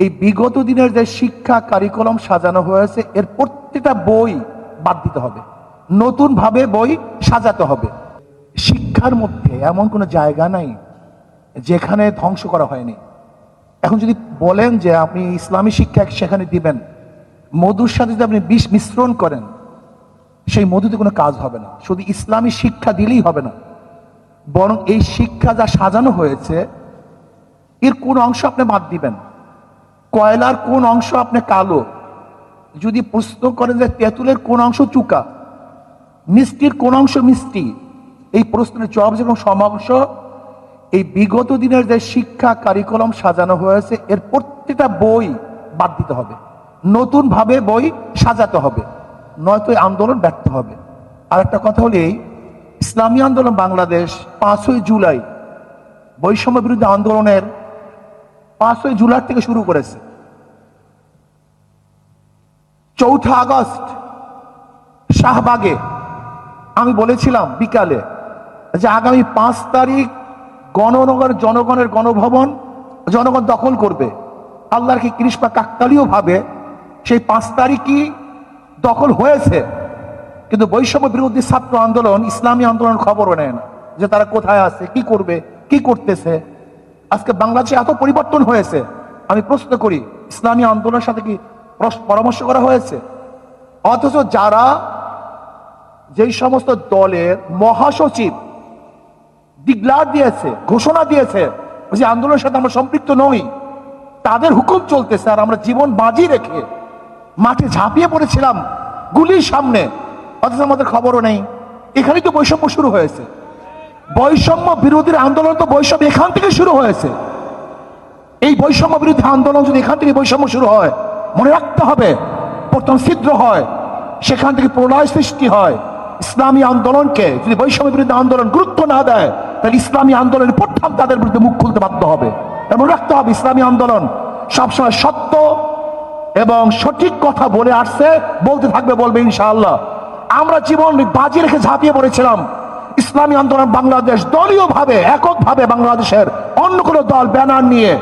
এই বিগত দিনের যে শিক্ষা কারিকুলাম সাজানো হয়েছে, এর প্রত্যেকটা বই বাদ দিতে হবে। নতুন ভাবে বই সাজাতে হবে। শিক্ষার মধ্যে এমন কোনো জায়গা নাই যেখানে ধ্বংস করা হয়নি। এখন যদি বলেন যে আপনি ইসলামী শিক্ষা সেখানে দিবেন, মধুর সাথে যদি আপনি বিষ মিশ্রণ করেন, সেই মধুতে কোনো কাজ হবে না। শুধু ইসলামী শিক্ষা দিলেই হবে না। বরং এই শিক্ষা যা সাজানো হয়েছে, এর কোন অংশ আপনি বাদ দিবেন। কয়লার কোন অংশ আপনি কালো? যদি প্রশ্ন করেন যে তেঁতুলের কোন অংশ চুকা, মিষ্টির কোন অংশ মিষ্টি? এই প্রশ্নের জবাব যেরকম সমাংশ এই বিগত দিনের যে শিক্ষা কারিকুলাম সাজানো হয়েছে, এর প্রত্যেকটা বই বাদ দিতে হবে। নতুন ভাবে বই সাজাতে হবে। নয়তো আন্দোলন ব্যর্থ হবে। আর একটা কথা হলো এই, ইসলামী আন্দোলন বাংলাদেশ পাঁচই জুলাই বৈষম্য বিরুদ্ধে আন্দোলনের পাঁচই জুলাই থেকে শুরু করেছে। চৌঠা আগস্ট, শাহবাগে আমি বলেছিলাম বিকালে যে আগামী পাঁচ তারিখ গণনগর জনগণের গণভবন, জনগণ দখল করবে। আল্লাহর কি কৃষ্ণা কাকতালীয় ভাবে সেই পাঁচ তারিখই দখল হয়েছে। কিন্তু বৈষম্য বিরোধী ছাত্র আন্দোলন, ইসলামী আন্দোলন খবরও নেয় না যে তারা কোথায় আছে, কি করবে, কি করতেছে। আজকে বাংলাদেশে এত পরিবর্তন হয়েছে, আমি প্রশ্ন করি, ইসলামী আন্দোলনের সাথে কি পরামর্শ করা হয়েছে? অথচ যারা যেই সমস্ত দলের মহাসচিব ডিক্লার দিয়েছে, ঘোষণা দিয়েছে যে আন্দোলনের সাথে আমরা সম্পৃক্ত নই, তাদের হুকুম চলতেছে আর আমরা জীবন বাজি রেখে মাঠে ঝাঁপিয়ে পড়েছিলাম গুলির সামনে, অথচ আমাদের খবরও নেই। এখানেই তো বৈষম্য শুরু হয়েছে। বৈষম্য বিরোধীর আন্দোলন তো বৈষম্য এখান থেকে শুরু হয়েছে। এই বৈষম্য বিরোধী আন্দোলন যদি এখান থেকে বৈষম্য শুরু হয়, মনে রাখতে হবে, প্রথম ছিদ্র হয়, সেখান থেকে প্রলয় সৃষ্টি হয়। ইসলামী আন্দোলনকে যদি বৈষম্য বিরোধী আন্দোলন গুরুত্ব না দেয়, তাহলে ইসলামী আন্দোলনের প্রথম তাদের বিরুদ্ধে মুখ খুলতে বাধ্য হবে। মনে রাখতে হবে, ইসলামী আন্দোলন সবসময় সত্য এবং সঠিক কথা বলে আসছে, বলতে থাকবে, বলবে ইনশাআল্লাহ। আমরা জীবন বাজি রেখে ঝাঁপিয়ে পড়েছিলাম। ইসলামী আন্দোলন বাংলাদেশ দলীয় ভাবে একক ভাবে বাংলাদেশের অন্য কোনো দল ব্যানার নিয়ে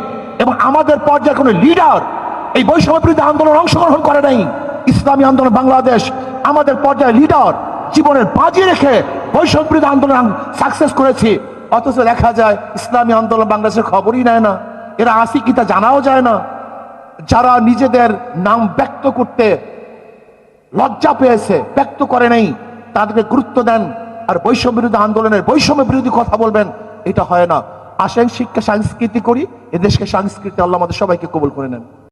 এবং আমাদের পর্যায়ে কোনো লিডার এই বৈষম্য বিরোধী আন্দোলন অংশগ্রহণ করে নাই। ইসলামী আন্দোলন বাংলাদেশ আমাদের পর্যায়ে লিডার জীবনের বাজি রেখে বৈষম্য বিরোধী আন্দোলন সাকসেস করেছি। অথচ দেখা যায় ইসলামী আন্দোলন বাংলাদেশের খবরই নেয় না। এরা আসি কি তা জানাও যায় না। যারা নিজেদের নাম ব্যক্ত করতে লজ্জা পেয়েছে, ব্যক্ত করে নাই, তাদেরকে গুরুত্ব দেন। আর বৈষম্য বিরোধী আন্দোলনের বৈষম্য বিরোধী কথা বলবেন, এটা হয় না। আসেন শিক্ষা সংস্কৃতি করি, এদেশকে সংস্কৃতি আল্লাহ আমাদের সবাইকে কবুল করে নেন।